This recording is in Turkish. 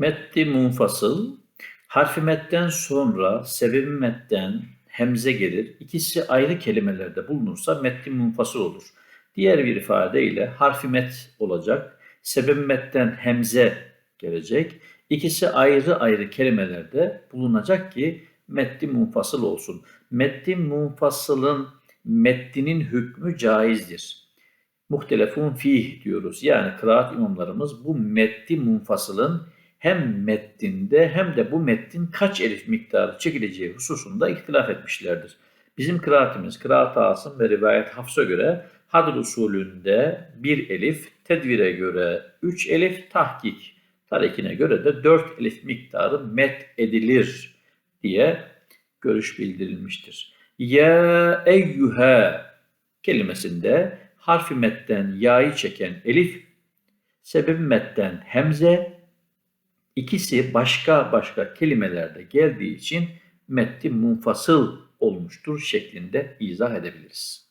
Meddi munfasıl, harfi metten sonra sebebi metten hemze gelir. İkisi ayrı kelimelerde bulunursa meddi munfasıl olur. Diğer bir ifadeyle harfi met olacak. Sebebi metten hemze gelecek. İkisi ayrı ayrı kelimelerde bulunacak ki meddi munfasıl olsun. Meddi munfasılın meddinin hükmü caizdir. Muhtelefun fih diyoruz. Yani kıraat imamlarımız bu meddi munfasılın hem metninde hem de bu metnin kaç elif miktarı çekileceği hususunda ihtilaf etmişlerdir. Bizim kıraatimiz, kıraat Asım ve rivayet Hafs'a göre hadr usulünde bir elif, tedvire göre üç elif, tahkik tarikine göre de dört elif miktarı met edilir diye görüş bildirilmiştir. Ya eyyühe kelimesinde harfi metten ya'yı çeken elif, sebebi metten hemze, ikisi başka başka kelimelerde geldiği için metti munfasıl olmuştur şeklinde izah edebiliriz.